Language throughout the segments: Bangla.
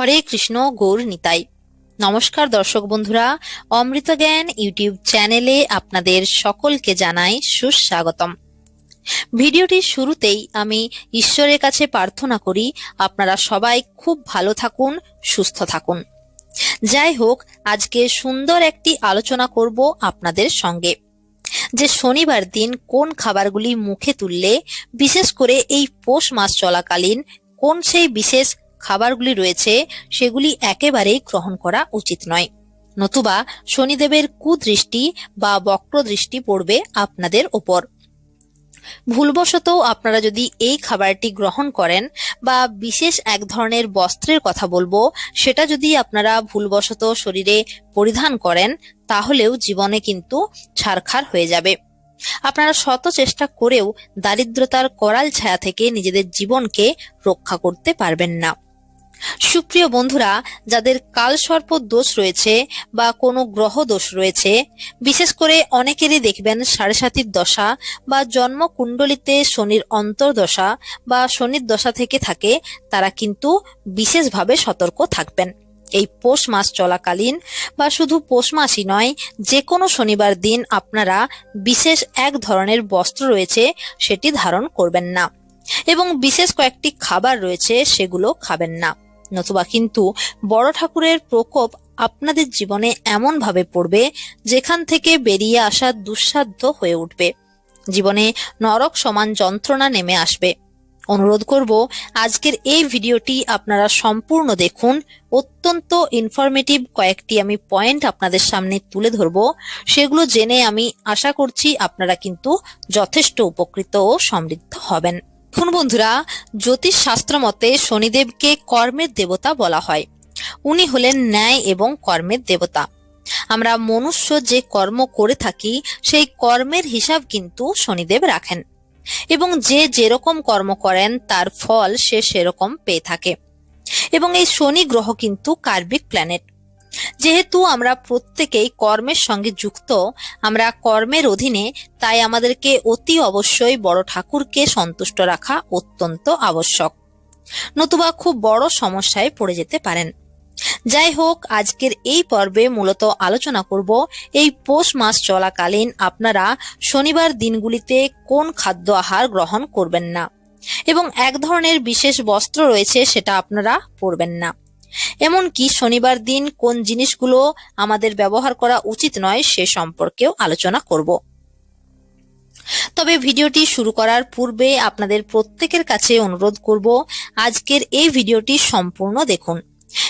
হরে কৃষ্ণ, গৌর নিতাই। নমস্কার দর্শক বন্ধুরা, অমৃত জ্ঞান ইউটিউব চ্যানেলে আপনাদের সকলকে জানাই সুস্বাগতম। ভিডিওটির শুরুতেই আমি ঈশ্বরের কাছে প্রার্থনা করি, আপনারা সবাই খুব ভালো থাকুন, সুস্থ থাকুন। যাই হোক, আজকে সুন্দর একটি আলোচনা করব আপনাদের সঙ্গে। যে শনিবার দিন কোন খাবারগুলি মুখে তুললে, বিশেষ করে এই পৌষ মাস চলাকালীন, কোন সেই বিশেষ খাবারগুলি রয়েছে, সেগুলি একেবারেই গ্রহণ করা উচিত নয়। নতুবা শনিদেবের কুদৃষ্টি বা বক্রদৃষ্টি পড়বে আপনাদের ওপর। ভুলবশত আপনারা যদি এই খাবারটি গ্রহণ করেন বা বিশেষ এক ধরনের বস্ত্রের কথা বলব, সেটা যদি আপনারা ভুলবশত শরীরে পরিধান করেন, তাহলেও জীবনে কিন্তু ছারখার হয়ে যাবে। আপনারা শত চেষ্টা করেও দারিদ্রতার করাল ছায়া থেকে নিজেদের জীবনকে রক্ষা করতে পারবেন না। সুপ্রিয় বন্ধুরা, যাদের কালসর্প দোষ রয়েছে বা কোনো গ্রহ দোষ রয়েছে, বিশেষ করে অনেকেরই দেখবেন সাড়ে সাতির দশা বা জন্ম কুণ্ডলিতে শনির অন্তর্দশা বা শনির দশা থেকে থাকে, তারা কিন্তু বিশেষভাবে সতর্ক থাকবেন। এই পৌষ মাস চলাকালীন বা শুধু পৌষ মাসই নয় যে কোনো শনিবার দিন আপনারা বিশেষ এক ধরনের বস্ত্র রয়েছে সেটি ধারণ করবেন না এবং বিশেষ কয়েকটি খাবার রয়েছে সেগুলো খাবেন না। নতুবা কিন্তু বড় ঠাকুরের প্রকোপ আপনাদের জীবনে এমন ভাবে পড়বে, যেখান থেকে বেরিয়ে আসা দুঃসাধ্য হয়ে উঠবে। জীবনে নরক সমান যন্ত্রণা নেমে আসবে। অনুরোধ করব, আজকের এই ভিডিওটি আপনারা সম্পূর্ণ দেখুন। অত্যন্ত ইনফরমেটিভ কয়েকটি আমি পয়েন্ট আপনাদের সামনে তুলে ধরব। সেগুলো জেনে আমি আশা করছি আপনারা কিন্তু যথেষ্ট উপকৃত ও সমৃদ্ধ হবেন। এখন বন্ধুরা জ্যোতিষ শাস্ত্র মতে শনিদেবকে কর্মের দেবতা বলা হয়। উনি হলেন ন্যায় এবং কর্মের দেবতা। আমরা মনুষ্য যে কর্ম করে থাকি, সেই কর্মের হিসাব কিন্তু শনিদেব রাখেন। এবং যে যেরকম কর্ম করেন, তার ফল সে সেরকম পেয়ে থাকে। এবং এই শনি গ্রহ কিন্তু কার্বিক প্ল্যানেট। যেহেতু আমরা প্রত্যেকেই কর্মের সঙ্গে যুক্ত, আমরা কর্মের অধীনে, তাই আমাদেরকে অতি অবশ্যই বড় ঠাকুরকে সন্তুষ্ট রাখা অত্যন্ত আবশ্যক। নতুবা খুব বড় সমস্যায় পড়ে যেতে পারেন। যাই হোক, আজকের এই পর্বে মূলত আলোচনা করব এই পৌষ মাস চলাকালীন আপনারা শনিবার দিনগুলিতে কোন খাদ্য আহার গ্রহণ করবেন না। এবং এক ধরনের বিশেষ বস্ত্র রয়েছে সেটা আপনারা পরবেন না। এমনকি শনিবার দিন কোন জিনিসগুলো আমাদের ব্যবহার করা উচিত নয় সে সম্পর্কেও আলোচনা করব। তবে ভিডিওটি শুরু করার পূর্বে আপনাদের প্রত্যেকের কাছে অনুরোধ করব, আজকের এই ভিডিওটি সম্পূর্ণ দেখুন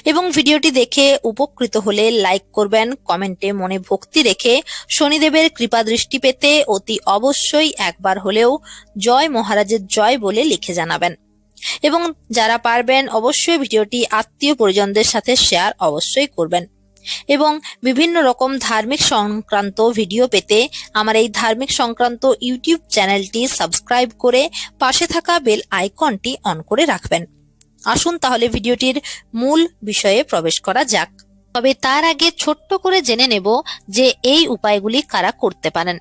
এবং ভিডিওটি দেখে উপকৃত হলে লাইক করবেন, কমেন্টে মনে ভক্তি রেখে শনিদেবের কৃপা দৃষ্টি পেতে অতি অবশ্যই একবার হলেও জয় মহারাজের জয় বলে লিখে জানাবেন। এবং যারা পারবেন অবশ্যই ভিডিওটি আত্মীয় পরিজনদের সাথে শেয়ার অবশ্যই করবেন। এবং বিভিন্ন রকম ধার্মিক সংক্রান্ত ভিডিও পেতে আমার এই ধার্মিক সংক্রান্ত ইউটিউব চ্যানেলটি সাবস্ক্রাইব করে পাশে থাকা বেল আইকনটি অন করে রাখবেন। আসুন তাহলে ভিডিওটির মূল বিষয়ে প্রবেশ করা যাক। তবে তার আগে ছোট্ট করে জেনে নেব যে এই উপায়গুলি কারা করতে পারেন।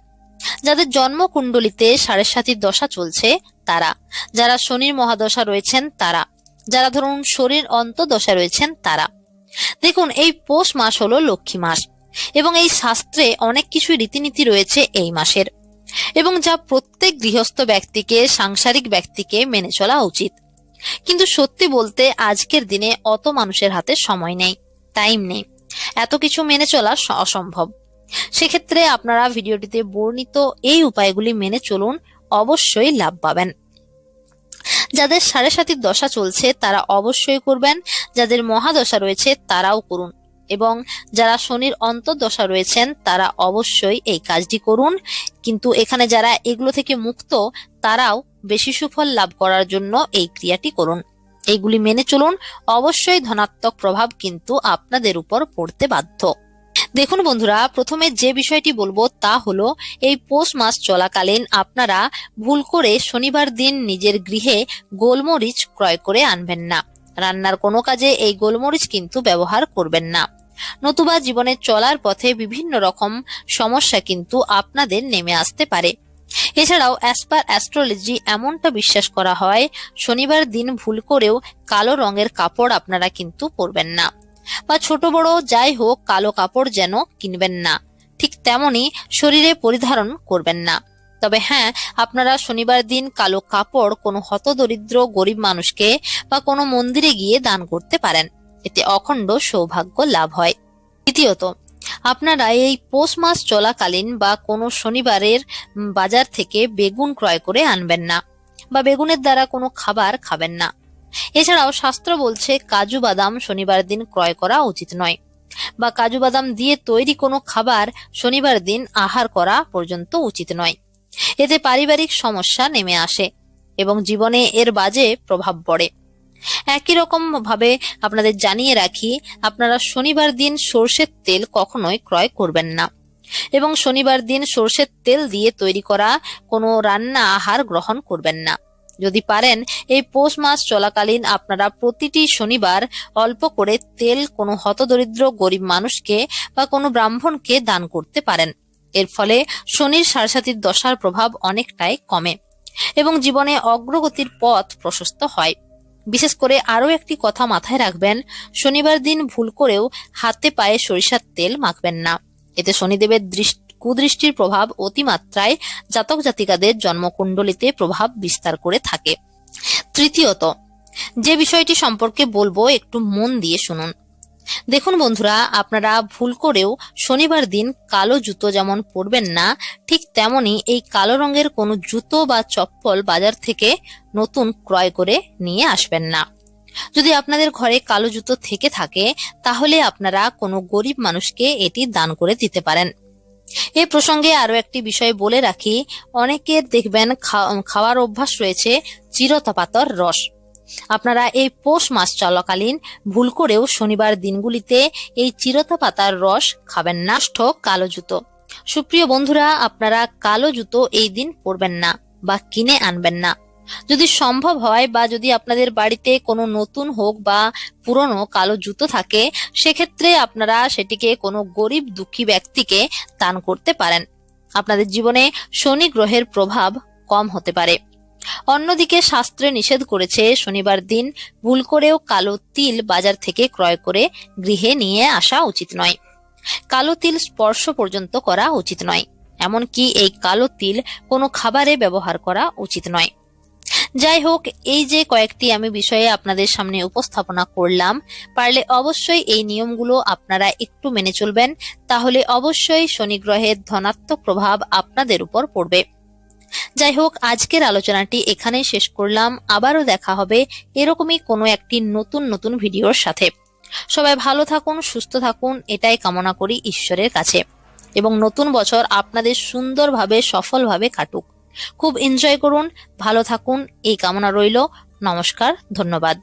যাদের জন্ম কুণ্ডলিতে সাড়ে সাতির দশা চলছে তারা। যারা শনির মহাদশা রয়েছেন তারা। যারা ধরুন শরীর অন্তদশা রয়েছেন তারা। দেখুন, এই পৌষ মাস হলো লক্ষ্মী মাস এবং এই শাস্ত্রে অনেক কিছু রীতিনীতি রয়েছে এই মাসের এবং যা প্রত্যেক গৃহস্থ ব্যক্তিকে, সাংসারিক ব্যক্তিকে মেনে চলা উচিত। কিন্তু সত্যি বলতে আজকের দিনে অত মানুষের হাতে সময় নেই টাইম নেই। এত কিছু মেনে চলা অসম্ভব। সেক্ষেত্রে আপনারা ভিডিওটিতে বর্ণিত এই উপায়গুলি মেনে চলুন অবশ্যই লাভ পাবেন। যাদের সাড়ে সাতির দশা চলছে, তারা অবশ্যই করবেন। যাদের মহাদশা রয়েছে, তারাও করুন। এবং যারা শনির অন্তর্দশা রয়েছেন, তারা অবশ্যই এই কাজটি করুন। কিন্তু এখানে যারা এগুলো থেকে মুক্ত, তারাও বেশি সুফল লাভ করার জন্য এই ক্রিয়াটি করুন। এইগুলি মেনে চলুন। অবশ্যই ধনাত্মক প্রভাব কিন্তু আপনাদের উপর পড়তে বাধ্য। দেখুন বন্ধুরা, প্রথমে যে বিষয়টি বলব তা হলো, এই পৌষ মাস চলাকালীন আপনারা ভুল করে শনিবার দিন নিজের গৃহে গোলমরিচ ক্রয় করে আনবেন না। রান্নার কোনো কাজে এই গোলমরিচ কিন্তু ব্যবহার করবেন না। নতুবা জীবনে চলার পথে বিভিন্ন রকম সমস্যা কিন্তু আপনাদের নেমে আসতে পারে। এছাড়াও অ্যাসপার অ্যাস্ট্রোলজি এমনটা বিশ্বাস করা হয়, শনিবার দিন ভুল করেও কালো রঙের কাপড় আপনারা কিন্তু পরবেন না। বা ছোট বড় যাই হোক কালো কাপড় যেন কিনবেন না। ঠিক তেমনি শরীরে পরিধারণ করবেন না। তবে হ্যাঁ আপনারা শনিবার দিন কালো কাপড় কোনো হতদরিদ্র গরিব মানুষকে বা কোনো মন্দিরে গিয়ে দান করতে পারেন। এতে অখণ্ড সৌভাগ্য লাভ হয়। দ্বিতীয়ত, আপনারা এই পৌষ মাস চলাকালীন বা কোনো শনিবারের বাজার থেকে বেগুন ক্রয় করে আনবেন না বা বেগুনের দ্বারা কোনো খাবার খাবেন না। এছাড়াও শাস্ত্র বলছে, কাজু বাদাম শনিবার দিন ক্রয় করা উচিত নয় বা কাজু বাদাম দিয়ে তৈরি কোনো খাবার শনিবার দিন আহার করা পর্যন্ত উচিত নয়। এতে পারিবারিক সমস্যা নেমে আসে এবং জীবনে এর বাজে প্রভাব পড়ে। একই রকম ভাবে আপনাদের জানিয়ে রাখি, আপনারা শনিবার দিন সর্ষের তেল কখনোই ক্রয় করবেন না এবং শনিবার দিন সর্ষের তেল দিয়ে তৈরি করা কোনো রান্না আহার গ্রহণ করবেন না। যদি পারেন, এই পৌষ মাস চলাকালীন আপনারা প্রতিটি শনিবার অল্প করে তেল, কোনো হতদরিদ্র গরিব মানুষকে বা কোনো ব্রাহ্মণকে দান করতে পারেন। এর ফলে শনির সারসাতির দশার প্রভাব অনেকটাই কমে এবং জীবনে অগ্রগতির পথ প্রশস্ত হয়। বিশেষ করে আরও একটি কথা মাথায় রাখবেন, শনিবার দিন ভুল করেও হাতে পায়ে সরিষার তেল মাখবেন না। এতে শনিদেবের দৃষ্টি কুদৃষ্টির প্রভাব অতিমাত্রায় জাতক জাতিকাদের জন্মকুণ্ডলিতে প্রভাব বিস্তার করে থাকে। তৃতীয়ত, যে বিষয়টি সম্পর্কে বলব একটু মন দিয়ে শুনুন। দেখুন বন্ধুরা, আপনারা ভুল করেও শনিবার দিন কালো জুতো যেমন পরবেন না, ঠিক তেমনি এই কালো রঙের কোনো জুতো বা চপ্পল বাজার থেকে নতুন ক্রয় করে নিয়ে আসবেন না। যদি আপনাদের ঘরে কালো জুতো থেকে থাকে, তাহলে আপনারা কোনো গরিব মানুষকে এটি দান করে দিতে পারেন। এ প্রসঙ্গে আরও একটি বিষয় বলে রাখি। অনেকের দেখবেন খাওয়ার অভ্যাস রয়েছে চিরতাপাতর রস। আপনারা এই পৌষ মাস চলাকালীন ভুল করেও শনিবার দিনগুলিতে এই চিরতা পাতার রস খাবেন না। কালো জুতো। সুপ্রিয় বন্ধুরা, আপনারা কালো জুতো এই দিন পরবেন না বা কিনে আনবেন না। যদি সম্ভব হয় বা যদি আপনাদের বাড়িতে কোনো নতুন হোক বা পুরনো কালো জুতো থাকে, সেক্ষেত্রে আপনারা সেটিকে কোনো গরিব দুঃখী ব্যক্তিকে দান করতে পারেন। আপনাদের জীবনে শনি গ্রহের প্রভাব কম হতে পারে। অন্যদিকে শাস্ত্রে নিষেধ করেছে, শনিবার দিন ভুল করেও কালো তিল বাজার থেকে ক্রয় করে গৃহে নিয়ে আসা উচিত নয়। কালো তিল স্পর্শ পর্যন্ত করা উচিত নয়। এমনকি এই কালো তিল কোনো খাবারে ব্যবহার করা উচিত নয়। যাই হোক এই যে কয়েকটি আমি বিষয়ে আপনাদের সামনে উপস্থাপনা করলাম, পারলে অবশ্যই এই নিয়মগুলো আপনারা একটু মেনে চলবেন, তাহলে অবশ্যই শনি গ্রহের ধনাত্মক প্রভাব আপনাদের উপর পড়বে। যাই হোক আজকের আলোচনাটি এখানেই শেষ করলাম, আবারও দেখা হবে এরকমই কোনো একটি নতুন নতুন ভিডিওর সাথে। সবাই ভালো থাকুন, সুস্থ থাকুন, এটাই কামনা করি ঈশ্বরের কাছে। এবং নতুন বছর আপনাদের সুন্দরভাবে, সফলভাবে কাটুক। খুব এনজয় করুন ভালো থাকুন এই কামনা রইল নমস্কার ধন্যবাদ।